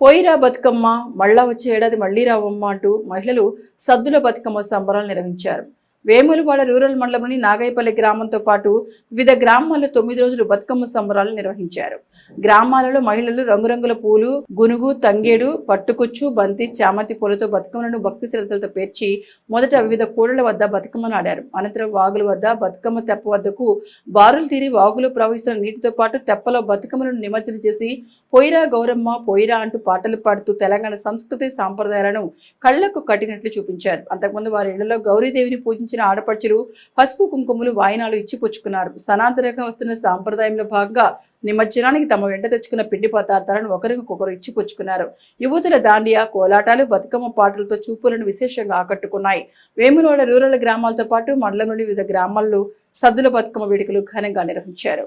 పోయిరా బతుకమ్మ మళ్ళా వచ్చే ఏడాది మళ్ళీ రావమ్మ అంటూ మహిళలు సద్దుల బతుకమ్మ సంబరాలు నిర్వహించారు. వేములవాడ రూరల్ మండలంలోని నాగైపల్లి గ్రామంతో పాటు వివిధ గ్రామాల్లో తొమ్మిది రోజులు బతుకమ్మ సంబరాలు నిర్వహించారు. గ్రామాలలో మహిళలు రంగురంగుల పూలు గునుగు తంగేడు పట్టుకుచ్చు బంతి చామంతి పూలతో బతుకమ్మలను భక్తి శ్రద్ధలతో పేర్చి మొదట వివిధ కూడల వద్ద బతుకమ్మను ఆడారు. అనంతరం వాగుల వద్ద బతుకమ్మ తెప్ప వద్దకు బారులు తీరి వాగులో ప్రవహిస్తున్న నీటితో పాటు తెప్పలో బతుకమ్మలను నిమజ్జనం చేసి పొయిరా గౌరమ్మ పొయిరా అంటూ పాటలు పాడుతూ తెలంగాణ సంస్కృతి సాంప్రదాయాలను కళ్ళకు కట్టినట్లు చూపించారు. అంతకుముందు వారి ఇళ్ళలో గౌరీదేవిని వచ్చిన ఆడపడుచులు పసుపు కుంకుమలు వాయినాలు ఇచ్చి పుచ్చుకున్నారు. సనాతనంగా వస్తున్న సాంప్రదాయంలో భాగంగా నిమజ్జనానికి తమ వెంట తెచ్చుకున్న పిండి పదార్థాలను ఒకరికొకరు ఇచ్చిపుచ్చుకున్నారు యువతుల దాండియా కోలాటాలు బతుకమ్మ పాటలతో చూపులను విశేషంగా ఆకట్టుకున్నాయి. వేములవాడ రూరల్ గ్రామాలతో పాటు మండలంలోని వివిధ గ్రామాల్లో సద్దుల బతుకమ్మ వేడుకలు ఘనంగా నిర్వహించారు.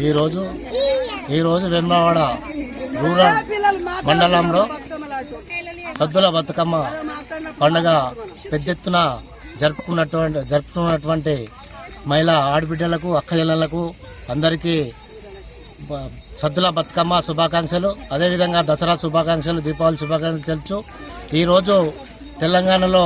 ఈరోజు ఈరోజు వెమ్లవాడ రూరల్ మండలంలో సద్దుల బతుకమ్మ పండుగ పెద్ద ఎత్తున జరుపుకున్నటువంటి జరుపుకున్నటువంటి మహిళా ఆడబిడ్డలకు అక్కజల్లలకు అందరికీ సద్దుల బతుకమ్మ శుభాకాంక్షలు. అదేవిధంగా దసరా శుభాకాంక్షలు దీపావళి శుభాకాంక్షలు తెలుసు ఈరోజు తెలంగాణలో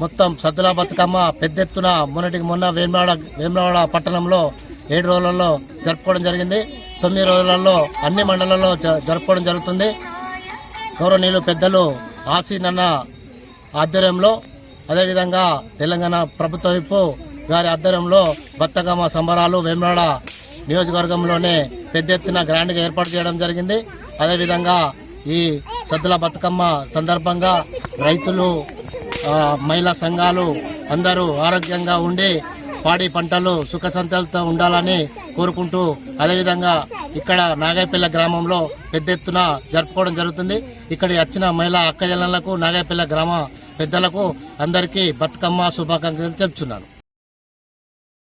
మొత్తం సద్దుల బతుకమ్మ పెద్ద ఎత్తున మొన్నటికి మొన్న వేమరాడ వేమరాడ పట్టణంలో ఏడు రోజులలో జరుపుకోవడం జరిగింది. తొమ్మిది రోజులలో అన్ని మండలాల్లో జ- జరుపుకోవడం జరుగుతుంది. గౌరవనీయులు పెద్దలు ఆసీనన్న ఆధ్వర్యంలో అదేవిధంగా తెలంగాణ ప్రభుత్వ వైపు గారి ఆధ్వర్యంలో బతుకమ్మ సంబరాలు వేమరాడ నియోజకవర్గంలోనే పెద్ద ఎత్తున గ్రాండ్గా ఏర్పాటు చేయడం జరిగింది. అదేవిధంగా ఈ సద్దుల బతుకమ్మ సందర్భంగా రైతులు మహిళా సంఘాలు అందరూ ఆరోగ్యంగా ఉండి పాడి పంటలు సుఖ సంతలతో ఉండాలని కోరుకుంటూ అదేవిధంగా ఇక్కడ నాగాయపల్లె గ్రామంలో పెద్ద ఎత్తున జరుపుకోవడం జరుగుతుంది. ఇక్కడ వచ్చిన మహిళా అక్కజనులకు నాగాయపల్లె గ్రామ పెద్దలకు అందరికీ బతుకమ్మ శుభాకాంక్షలు చెప్తున్నాను.